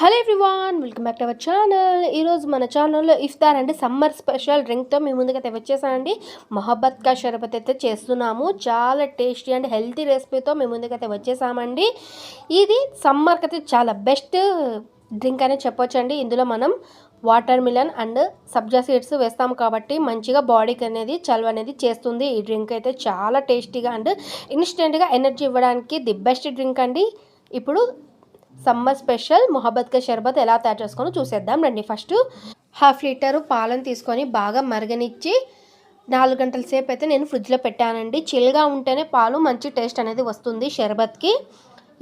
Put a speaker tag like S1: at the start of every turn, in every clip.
S1: Hello everyone welcome back to our channel. ఈరోజు మన ఛానల్లో ఇఫ్తార్ అంటే సమ్మర్ స్పెషల్ డ్రింక్తో మేము ముందుకైతే వచ్చేసానండి. మొహబ్బత్ కా షరబత్ అయితే చేస్తున్నాము. చాలా టేస్టీ అండ్ హెల్తీ రెసిపీతో మేము ముందుకైతే వచ్చేసామండి. ఇది సమ్మర్కి అయితే చాలా బెస్ట్ డ్రింక్ అనేది చెప్పొచ్చండి. ఇందులో మనం వాటర్ మిలన్ అండ్ సబ్జా సీడ్స్ వేస్తాము కాబట్టి మంచిగా బాడీకి అనేది చలువ అనేది చేస్తుంది. ఈ డ్రింక్ అయితే చాలా టేస్టీగా అండ్ ఇన్స్టెంట్గా ఎనర్జీ ఇవ్వడానికి ది బెస్ట్ డ్రింక్ అండి. ఇప్పుడు సమ్మర్ స్పెషల్ మొహబ్బత్ కా షర్బత్ ఎలా తయారు చేసుకోనో చూసేద్దాం. రండి ఫస్ట్ హాఫ్ లీటర్ పాలను తీసుకొని బాగా మరగనిచ్చి నాలుగు గంటల సేపు అయితే నేను ఫ్రిడ్జ్లో పెట్టానండి. చిల్గా ఉంటేనే పాలు మంచి టేస్ట్ అనేది వస్తుంది షర్బత్కి.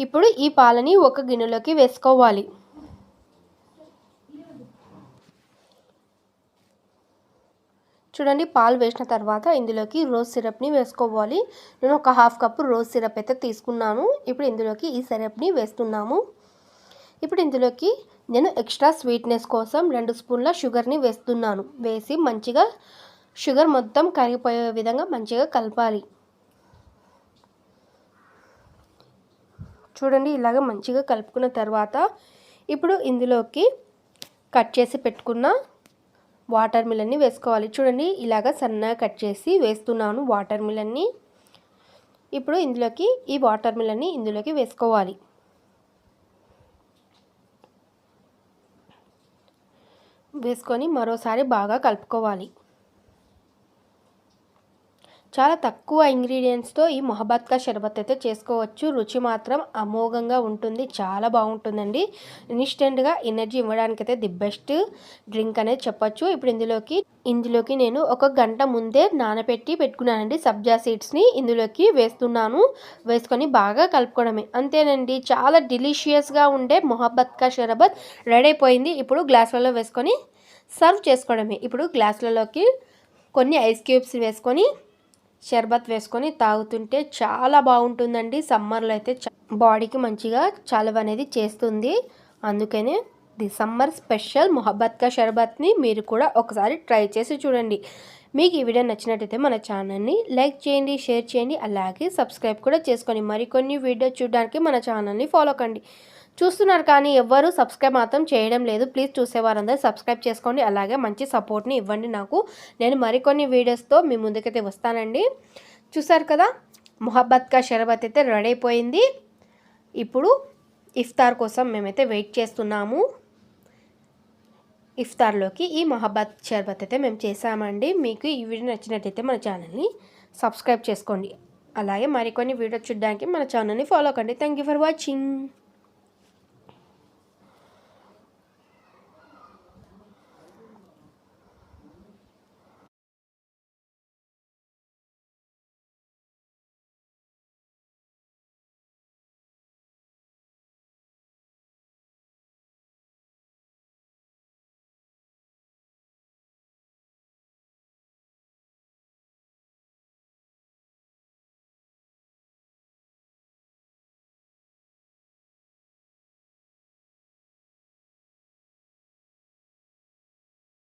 S1: ఇప్పుడు ఈ పాలని ఒక గిన్నెలోకి వేసుకోవాలి. చూడండి పాలు వేసిన తర్వాత ఇందులోకి రోజ్ సిరప్ని వేసుకోవాలి. నేను ఒక హాఫ్ కప్పు రోజ్ సిరప్ అయితే తీసుకున్నాను. ఇప్పుడు ఇందులోకి ఈ సిరప్ని వేస్తున్నాము. ఇప్పుడు ఇందులోకి నేను ఎక్స్ట్రా స్వీట్నెస్ కోసం రెండు స్పూన్ల షుగర్ని వేస్తున్నాను. వేసి మంచిగా షుగర్ మొత్తం కరిగిపోయే విధంగా మంచిగా కలపాలి. చూడండి ఇలాగ మంచిగా కలుపుకున్న తర్వాత ఇప్పుడు ఇందులోకి కట్ చేసి పెట్టుకున్న వాటర్ మిలన్ని వేసుకోవాలి. చూడండి ఇలాగ సన్నగా కట్ చేసి వేస్తున్నాను వాటర్ మిలన్ని. ఇప్పుడు ఇందులోకి ఈ వాటర్ మిలన్ని ఇందులోకి వేసుకోవాలి. వేసుకొని మరోసారి బాగా కలుపుకోవాలి. చాలా తక్కువ ఇంగ్రీడియంట్స్తో ఈ మొహబత్కా షర్బత్ అయితే చేసుకోవచ్చు. రుచి మాత్రం అమోఘంగా ఉంటుంది. చాలా బాగుంటుందండి. ఇన్స్టెంట్గా ఎనర్జీ ఇవ్వడానికి అయితే ది బెస్ట్ డ్రింక్ అనేది చెప్పొచ్చు. ఇప్పుడు ఇందులోకి ఇందులోకి నేను ఒక గంట ముందే నానబెట్టి పెట్టుకున్నానండి. సబ్జా సీడ్స్ని ఇందులోకి వేస్తున్నాను. వేసుకొని బాగా కలుపుకోవడమే. అంతేనండి. చాలా డిలీషియస్గా ఉండే మొహబ్బత్కా షరబత్ రెడీ అయిపోయింది. ఇప్పుడు గ్లాసులలో వేసుకొని సర్వ్ చేసుకోవడమే. ఇప్పుడు గ్లాసులలోకి కొన్ని ఐస్ క్యూబ్స్ వేసుకొని షర్బత్ వేసుకొని తాగుతుంటే చాలా బాగుంటుందండి. సమ్మర్లో అయితే బాడీకి మంచిగా చలవ అనేది చేస్తుంది. అందుకనే ది సమ్మర్ స్పెషల్ మొహబ్బత్ కా షర్బత్ని మీరు కూడా ఒకసారి ట్రై చేసి చూడండి. మీకు ఈ వీడియో నచ్చినట్టయితే మన ఛానల్ని లైక్ చేయండి షేర్ చేయండి అలాగే సబ్స్క్రైబ్ కూడా చేసుకొని మరికొన్ని వీడియో చూడడానికి మన ఛానల్ని ఫాలో కండి. చూస్తున్నారు కానీ ఎవ్వరూ సబ్స్క్రైబ్ మాత్రం చేయడం లేదు. ప్లీజ్ చూసేవారందరూ సబ్స్క్రైబ్ చేసుకోండి. అలాగే మంచి సపోర్ట్ని ఇవ్వండి నాకు. నేను మరికొన్ని వీడియోస్తో మీ ముందుకైతే వస్తానండి. చూసారు కదా? మొహబ్బత్ కా షరబత్ అయితే రెడీ అయిపోయింది. ఇప్పుడు ఇఫ్తార్ కోసం మేమైతే వెయిట్ చేస్తున్నాము. ఇఫ్తార్లోకి ఈ మొహబ్బత్ షర్బత్ అయితే మేము చేసామండి మీకు ఈ వీడియో నచ్చినట్టయితే మన ఛానల్ని సబ్స్క్రైబ్ చేసుకోండి. అలాగే మరికొన్ని వీడియో చూడడానికి మన ఛానల్ని ఫాలో కండి థ్యాంక్ ఫర్ వాచింగ్.